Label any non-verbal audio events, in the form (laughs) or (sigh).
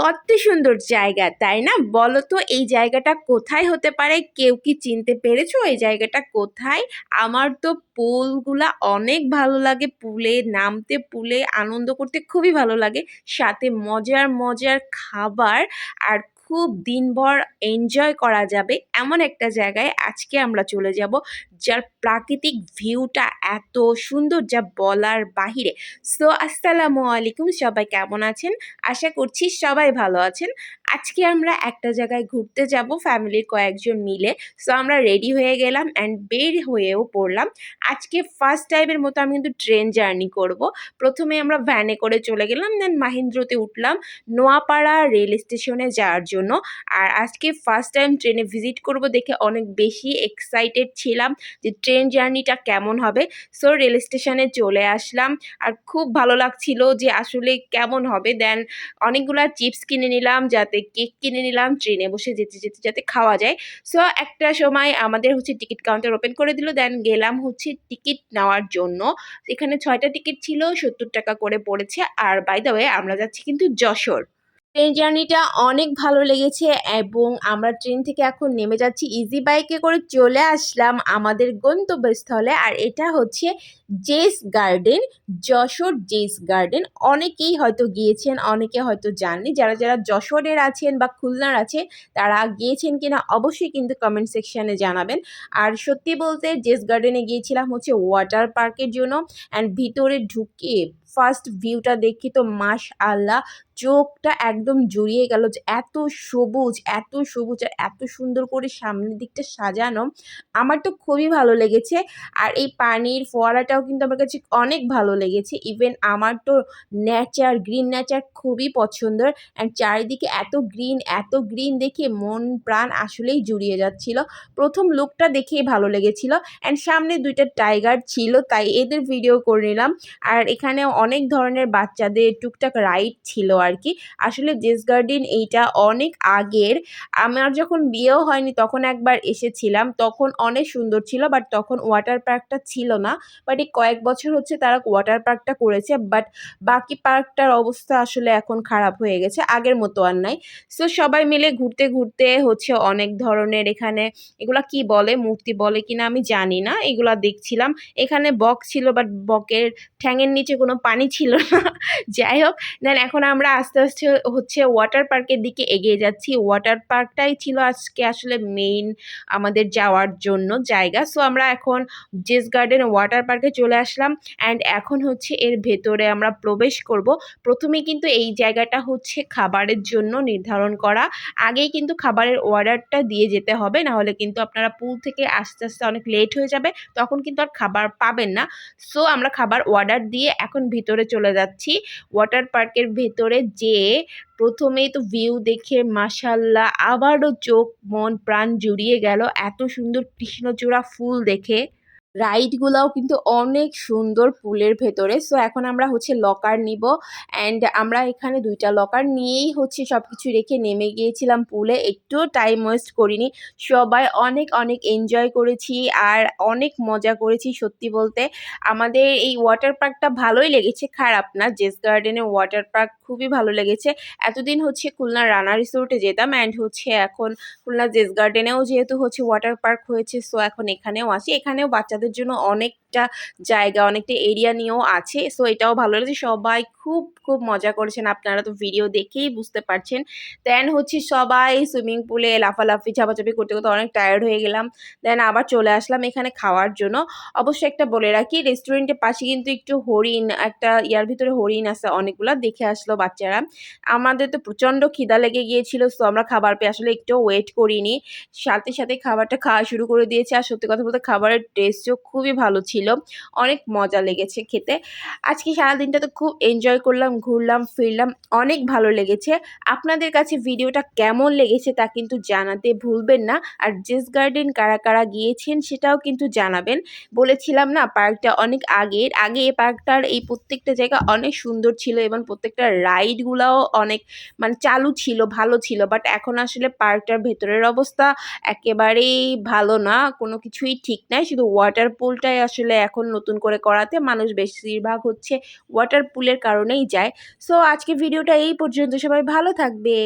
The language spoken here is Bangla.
কত সুন্দর জায়গা, তাই না? বলো তো এই জায়গাটা কোথায় হতে পারে? কেউ কি চিনতে পেরেছ এই জায়গাটা কোথায়? আমার তো পুলগুলা অনেক ভালো লাগে, পুলে নামতে, পুলে আনন্দ করতে খুবই ভালো লাগে, সাথে মজার মজার খাবার আর খুব দিনভর এনজয় করা যাবে এমন একটা জায়গায় আজকে আমরা চলে যাব, যার প্রাকৃতিক ভিউটা এত সুন্দর যা বলার বাহিরে। সো আসসালামু আলাইকুম, সবাই কেমন আছেন? আশা করছি সবাই ভালো আছেন। আজকে আমরা একটা জায়গায় ঘুরতে যাব ফ্যামিলির কয়েকজন মিলে। সো আমরা রেডি হয়ে গেলাম অ্যান্ড বের হয়েও পড়লাম। আজকে ফার্স্ট টাইমের মতো আমি কিন্তু ট্রেন জার্নি করব। প্রথমে আমরা ভ্যানে করে চলে গেলাম দেন মাহিন্দ্রতে উঠলাম। নোয়াপাড়া রেল স্টেশনে যাওয়ার জন্য। আর আজকে ফার্স্ট টাইম ট্রেনে ভিজিট করব দেখে অনেক বেশি এক্সাইটেড ছিলাম যে ট্রেন জার্নিটা কেমন হবে। সো রেল স্টেশনে চলে আসলাম। আর খুব ভালো লাগছিল যে আসলে কেমন হবে। দেন অনেকগুলো চিপস কিনে নিলাম, যাতে কেক কিনে নিলাম ট্রেনে বসে যেতে যেতে যাতে খাওয়া যায়। সো একটা সময় আমাদের হচ্ছে টিকিট কাউন্টার ওপেন করে দিল। দেন গেলাম হচ্ছে টিকিট নেওয়ার জন্য। এখানে ছয়টা টিকিট ছিল, সত্তর টাকা করে পড়েছে। আর বাই ওয়ে আমরা যাচ্ছি কিন্তু যশোর। ট্রেন জার্নিটা অনেক ভালো লেগেছে এবং আমরা ট্রেন থেকে এখন নেমে যাচ্ছি। ইজি বাইকে করে চলে আসলাম আমাদের গন্তব্যস্থলে আর এটা হচ্ছে জেস গার্ডেন যশোর জেস গার্ডেন অনেকেই হয়তো গিয়েছেন, অনেকে হয়তো জাননি যারা যারা যশোরের আছেন বা খুলনার আছে তারা গিয়েছেন কিনা অবশ্যই কিন্তু কমেন্ট সেকশানে জানাবেন। আর সত্যি বলতে জেস গার্ডেনে গিয়েছিলাম হচ্ছে ওয়াটার পার্কের জন্য অ্যান্ড ভিতরে ঢুকে ফার্স্ট ভিউটা দেখি তো মাস আল্লাহ চোখটা একদম জুড়িয়ে গেল যে এত সবুজ এত সবুজ আর এত সুন্দর করে সামনের দিকটা সাজানো, আমার তো খুবই ভালো লেগেছে। আর এই পানির ফোয়ারাটাও কিন্তু আমার কাছে অনেক ভালো লেগেছে। ইভেন আমার তো নেচার গ্রিন নেচার খুবই পছন্দের অ্যান্ড চারিদিকে এত গ্রিন এত গ্রিন দেখে মন, প্রাণ আসলেই জুড়িয়ে যাচ্ছিল। প্রথম লুকটা দেখেই ভালো লেগেছিল অ্যান্ড সামনে দুইটা টাইগার ছিল, তাই এদের ভিডিও করে নিলাম। আর এখানে অনেক ধরনের বাচ্চাদের টুকটাক রাইড ছিল আর কি আসলে জেস গার্ডেন এইটা অনেক আগের। আমার যখন বিয়েও হয়নি তখন একবার এসেছিলাম। তখন অনেক সুন্দর ছিল বাট তখন ওয়াটার পার্কটা ছিল না। বাট এই কয়েক বছর হচ্ছে তারা ওয়াটার পার্কটা করেছে বাট বাকি পার্কটার অবস্থা আসলে এখন খারাপ হয়ে গেছে, আগের মতো আর নাই। সো সবাই মিলে ঘুরতে ঘুরতে হচ্ছে অনেক ধরনের এখানে, এগুলা কি বলে, মূর্তি বলে কিনা আমি জানি না, এগুলা দেখছিলাম। এখানে বক ছিল বাট বকের ঠ্যাঙের নিচে কোনো পানি ছিল না। (laughs) যাই হোক দেন এখন আমরা আস্তে আস্তে হচ্ছে ওয়াটার পার্কের দিকে এগিয়ে যাচ্ছি। ওয়াটার পার্কটাই ছিল আজকে আসলে মেইন আমাদের যাওয়ার জন্য জায়গা। সো আমরা এখন জেস গার্ডেন ওয়াটার পার্কে চলে আসলাম অ্যান্ড এখন হচ্ছে এর ভেতরে আমরা প্রবেশ করব। প্রথমে কিন্তু এই জায়গাটা হচ্ছে খাবারের জন্য নির্ধারণ করা। আগেই কিন্তু খাবারের অর্ডারটা দিয়ে যেতে হবে, নাহলে কিন্তু আপনারা পুল থেকে আস্তে আস্তে অনেক লেট হয়ে যাবে, তখন কিন্তু আর খাবার পাবেন না। সো আমরা খাবার অর্ডার দিয়ে এখন ভিতরে চলে যাচ্ছি। ওয়াটার পার্কের ভেতরে যে প্রথমেই তো ভিউ দেখে মাসাল্লাহ আবারও চোখ, মন, প্রাণ জুড়িয়ে গেল। এত সুন্দর কৃষ্ণচূড়া ফুল দেখে। রাইডগুলোও কিন্তু অনেক সুন্দর পুলের ভেতরে। সো এখন আমরা হচ্ছে লকার নিব অ্যান্ড আমরা এখানে দুইটা লকার নিয়েই হচ্ছে সব কিছু রেখে নেমে গিয়েছিলাম পুলে। একটুও টাইম ওয়েস্ট করিনি। সবাই অনেক অনেক এনজয় করেছি আর অনেক মজা করেছি সত্যি বলতে। আমাদের এই ওয়াটার পার্কটা ভালোই লেগেছে, খারাপ না। জেস গার্ডেনের ওয়াটার পার্ক খুবই ভালো লেগেছে। এতদিন হচ্ছে খুলনা রানা রিসোর্টে যেতাম অ্যান্ড হচ্ছে এখন খুলনা জেস গার্ডেনেও যেহেতু হচ্ছে ওয়াটার পার্ক হয়েছে সো এখন এখানেও আসি। এখানেও বাচ্চা বাচ্চাদের জন্য অনেকটা জায়গা, অনেকটা এরিয়া নিয়েও আছে। সো এটাও ভালো লাগছে। সবাই খুব খুব মজা করেছেন। আপনারা তো ভিডিও দেখেই বুঝতে পারছেন। দেন হচ্ছে সবাই সুইমিং পুলে লাফালাফি চাপাচাপি করতে করতে অনেক টায়ার্ড হয়ে গেলাম। দেন আবার চলে আসলাম এখানে খাওয়ার জন্য। অবশ্যই একটা বলে রাখি রেস্টুরেন্টের পাশে কিন্তু একটু হরিণ, একটা ইয়ার ভিতরে হরিণ আছে, অনেকগুলো দেখে আসলো বাচ্চারা। আমাদের তো প্রচণ্ড খিদা লেগে গিয়েছিল সো আমরা খাবার পেয়ে আসলে একটু ওয়েট করিনি। সাথে সাথে খাবারটা খাওয়া শুরু করে দিয়েছে। আর সত্যি কথা বলতে খাবারের টেস্টও খুবই ভালো ছিল। অনেক মজা লেগেছে খেতে। আজকে সারাদিনটা তো খুব এনজয় করলাম, ঘুরলাম, ফিরলাম, অনেক ভালো লেগেছে। আপনাদের কাছে ভিডিওটা কেমন লেগেছে তা কিন্তু জানাতে ভুলবেন না। আর জেস গার্ডেন কারা কারা গিয়েছেন সেটাও কিন্তু জানাবেন। বলেছিলাম না, পার্কটা অনেক আগের। আগে এই পার্কটার এই প্রত্যেকটা জায়গা অনেক সুন্দর ছিল এবং প্রত্যেকটা রাইডগুলোও অনেক মানে চালু ছিল, ভালো ছিল। বাট এখন আসলে পার্কটার ভেতরের অবস্থা একেবারেই ভালো না। কোনো কিছুই ঠিক নাই। শুধু ওয়াটার পুলটাই আসলে আসলে এখন নতুন করে করাতে মানুষ বেশিরভাগ হচ্ছে ওয়াটার পুলের কারণেই যায়। সো আজকে ভিডিওটা এই পর্যন্ত। সবাই ভালো থাকবে।